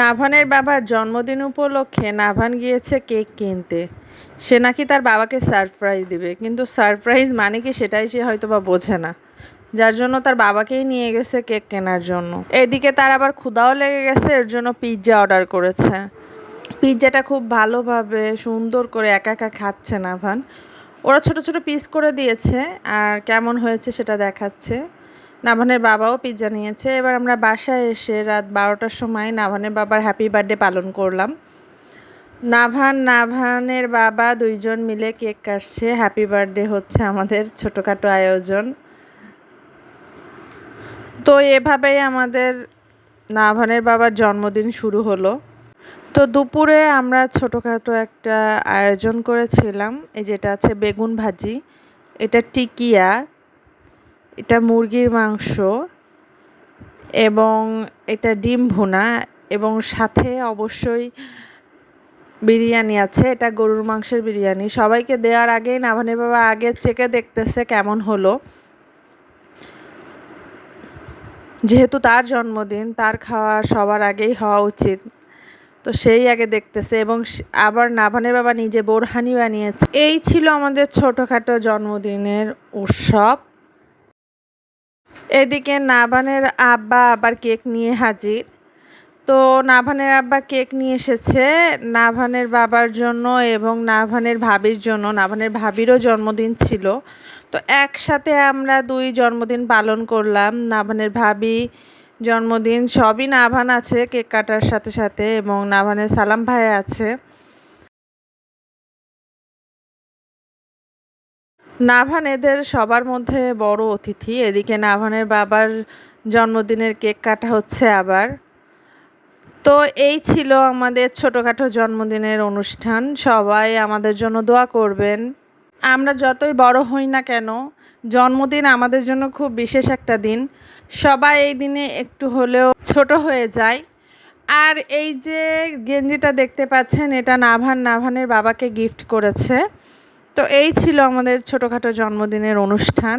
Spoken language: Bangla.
নাভানের বাবার জন্মদিন উপলক্ষে নাভান গিয়েছে কেক কিনতে। সে নাকি তার বাবাকে সারপ্রাইজ দিবে। কিন্তু সারপ্রাইজ মানে কি সেটাই সে হয়তো বা বোঝে না। যার জন্য তার বাবাকেই নিয়ে গেছে কেক কেনার জন্য। এদিকে তার আবার ক্ষুদাও লেগে গেছে, এর জন্য পিৎজা অর্ডার করেছে। পিৎজাটা খুব ভালোভাবে সুন্দর করে একা একা খাচ্ছে নাভান। ওরা ছোট ছোট পিস করে দিয়েছে, আর কেমন হয়েছে সেটা দেখাচ্ছে। নাভানের বাবাও পিৎজা নিয়েছে। এবার আমরা বাসায় এসে রাত বারোটার সময় নাভানের বাবার হ্যাপি বার্থডে পালন করলাম। নাভান, নাভানের বাবা দুইজন মিলে কেক কাটছে। হ্যাপি বার্থডে হচ্ছে আমাদের ছোটোখাটো আয়োজন। তো এভাবেই আমাদের নাভানের বাবার জন্মদিন শুরু হলো। তো দুপুরে আমরা ছোটোখাটো একটা আয়োজন করেছিলাম। এই যেটা আছে বেগুন ভাজি, এটা টিকিয়া। এটা মুরগির মাংস এবং এটা ডিম ভুনা এবং সাথে অবশ্যই বিরিয়ানি আছে। এটা গরুর মাংসের বিরিয়ানি। সবাইকে দেওয়ার আগেই নাভানের বাবা আগে চেকে দেখতেছে কেমন হলো। যেহেতু তার জন্মদিন, তার খাওয়া সবার আগেই হওয়া উচিত। তো সেই আগে দেখতেছে এবং আবার নাভানের বাবা নিজে বোরহানি বানিয়েছে। এই ছিল আমাদের ছোটোখাটো জন্মদিনের উৎসব। এদিকে নাভানের আব্বা আবার কেক নিয়ে হাজির। তো নাভানের আব্বা কেক নিয়ে এসেছে। নাভানের বাবার জন্য এবং নাভানের ভাবির জন্য। নাভানের ভাবিরও জন্মদিন ছিল। তো একসাথে আমরা দুই জন্মদিন পালন করলাম। নাভানের ভাবি জন্মদিন, সবই নাভান আছে, কেক কাটার সাথে সাথে এবং নাভানের সালাম ভাই আছে। নাভান এদের সবার মধ্যে বড় অতিথি। এদিকে নাভানের বাবার জন্মদিনের কেক কাটা হচ্ছে আবার। তো এই ছিল আমাদের ছোটোখাটো জন্মদিনের অনুষ্ঠান। সবাই আমাদের জন্য দোয়া করবেন। আমরা যতই বড় হই না কেন, জন্মদিন আমাদের জন্য খুব বিশেষ একটা দিন। সবাই এই দিনে একটু হলেও ছোট হয়ে যায়। আর এই যে গেঞ্জিটা দেখতে পাচ্ছেন, এটা নাভান, নাভানের বাবাকে গিফট করেছে। তো এই ছিল আমাদের ছোটোখাটো জন্মদিনের অনুষ্ঠান।